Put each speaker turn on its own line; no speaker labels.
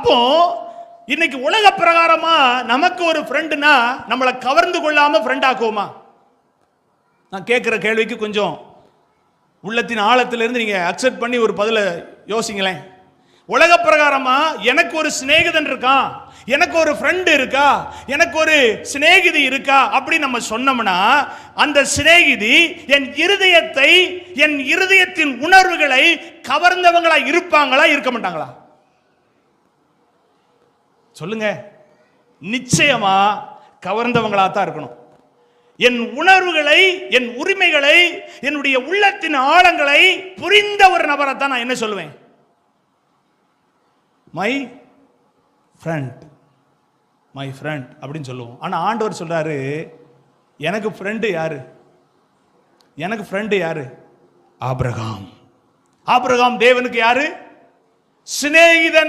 அப்போ இன்னைக்கு உலக பிரகாரமா நமக்கு ஒரு ஃப்ரெண்டுனா நம்மளை கவர்ந்து கொள்ளாம ஃப்ரெண்ட் ஆக்குவோமா? நான் கேட்குற கேள்விக்கு கொஞ்சம் உள்ளத்தின் ஆழத்திலிருந்து நீங்க அக்செப்ட் பண்ணி ஒரு பதில யோசிங்களேன். உலக பிரகாரமா எனக்கு ஒரு சிநேகிதன் இருக்கான் எனக்கு ஒரு ஃப்ரெண்டு இருக்கா? எனக்கு ஒரு சிநேகிதி இருக்கா? அப்படின்னு நம்ம சொன்னோம்னா அந்த சிநேகிதி என் இருதயத்தை என் இருதயத்தின் உணர்வுகளை கவர்ந்தவங்களா இருப்பாங்களா இருக்க மாட்டாங்களா? சொல்லுங்க. நிச்சயமா கவர்ந்தவங்களா தான் இருக்கணும். என் உணர்வுகளை என் உரிமைகளை என்னுடைய உள்ளத்தின் ஆழங்களை புரிந்த ஒரு நபரை தான் நான் என்ன சொல்லுவேன்? மை ஃப்ரெண்ட் மை ஃப்ரெண்ட் அப்படின்னு சொல்லுவோம். ஆனால் ஆண்டவர் சொல்றாரு எனக்கு ஃப்ரெண்டு யாரு? எனக்கு ஃப்ரெண்டு யாரு? ஆபிரகாம். ஆபிரகாம் தேவனுக்கு யாரு? சிநேகிதன்